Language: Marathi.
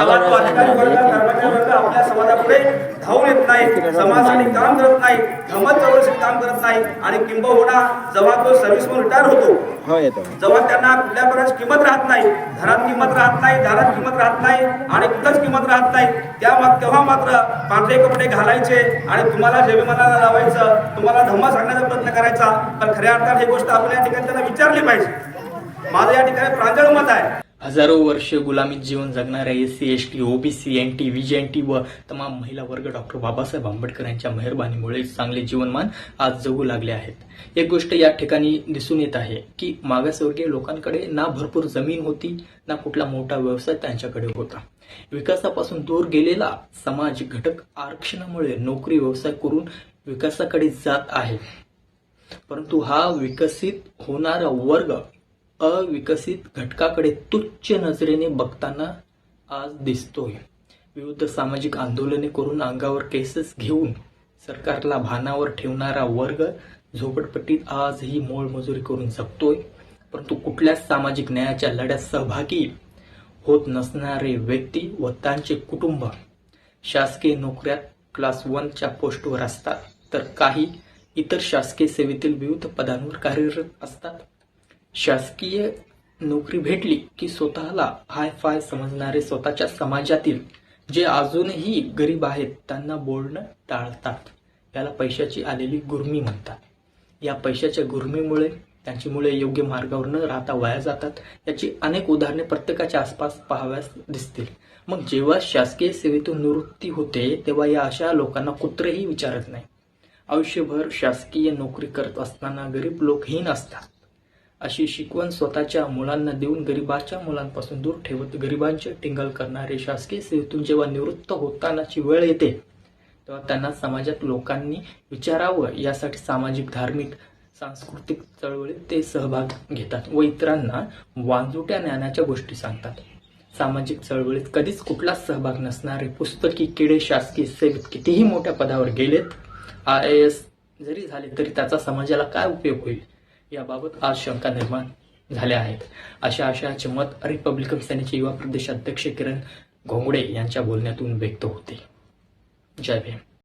तो अधिकारी वर्ग कर्मचारी वर्ग आपल्या समाजापुढे धावून येत नाही समाजासाठी काम करत नाही धमत चळवळीसाठी काम करत नाही आणि किंबहुना जेव्हा तो सर्व्हिसमधून रिटायर होतो जेव्हा त्यांना कुठल्या प्रकारची किंमत राहत नाही घरात किंमत राहत नाही दारात किंमत राहत नाही आणि कुठंच किंमत राहत नाही त्या तेव्हा मात्र पांढरे कपडे घालायचे आणि तुम्हाला जेविमानाला लावायचं तुम्हाला धम्मा सांगण्याचा प्रयत्न करायचा. पण खऱ्या अर्थात ही गोष्ट आपण या ठिकाणी त्यांना विचारली पाहिजे. माझं या ठिकाणी प्रांजळ मत आहे. हजारो वर्ष गुलामीत जीवन जगणाऱ्या S C S T OBC N T V N T व तमाम महिला वर्ग डॉक्टर बाबासाहेब आंबेडकर यांच्या मेहरबानीमुळे चांगले जीवनमान आज जगू लागले आहेत. एक गोष्ट या ठिकाणी दिसून येत आहे की मागासवर्गीय लोकांकडे ना भरपूर जमीन होती ना कुठला मोठा व्यवसाय त्यांच्याकडे होता. विकासापासून दूर गेलेला समाज घटक आरक्षणामुळे नोकरी व्यवसाय करून विकासाकडे जात आहे. परंतु हा विकसित होणारा वर्ग अविकसित घटकाकडे तुच्छ नजरेने बघताना आज दिसतोय. विविध सामाजिक आंदोलने करून अंगावर केसेस घेऊन सरकारला भानावर ठेवणारा वर्ग झोपडपट्टीत आजही मोलमजुरी करून जगतोय. परंतु कुठल्याच सामाजिक न्यायाच्या लढ्यात सहभागी होत नसणारे व्यक्ती व त्यांचे कुटुंब शासकीय नोकऱ्यात क्लास वनच्या पोस्टवर असतात. तर काही इतर शासकीय सेवेतील विविध पदांवर कार्यरत असतात. शासकीय नोकरी भेटली की स्वतःला हाय फाय समजणारे स्वतःच्या समाजातील जे अजूनही गरीब आहेत त्यांना बोलणं टाळतात. याला पैशाची आलेली गुर्मी म्हणतात. या पैशाच्या गुर्मीमुळे त्यांची मुळे योग्य मार्गावर न राहता वाया जातात. याची अनेक उदाहरणे प्रत्येकाच्या आसपास पाहाव्यास दिसतील. मग जेव्हा शासकीय सेवेतून निवृत्ती होते तेव्हा या अशा लोकांना कुत्रेही विचारत नाही. आयुष्यभर शासकीय नोकरी करत असताना गरीब लोक हीन असतात. अशी शिकवण स्वतःच्या मुलांना देऊन गरिबाच्या मुलांपासून दूर ठेवत गरिबांचे टिंगल करणारे शासकीय सेवेतून जेव्हा निवृत्त होतानाची वेळ येते तेव्हा त्यांना समाजात लोकांनी विचारावं यासाठी सामाजिक धार्मिक सांस्कृतिक चळवळीत ते सहभाग घेतात व इतरांना वांजुट्या ज्ञानाच्या गोष्टी सांगतात. सामाजिक चळवळीत कधीच कुठलाच सहभाग नसणारे पुस्तकी किडे शासकीय सेवेत कितीही मोठ्या पदावर गेलेत आय ए एस जरी झाले तरी त्याचा समाजाला काय उपयोग होईल? याबाबत आज शंका निर्माण झाल्या आहेत. अशा आशयाचे मत रिपब्लिकन सेनेचे युवा प्रदेशाध्यक्ष किरण घोंगडे यांच्या बोलण्यातून व्यक्त होते. जय भीम.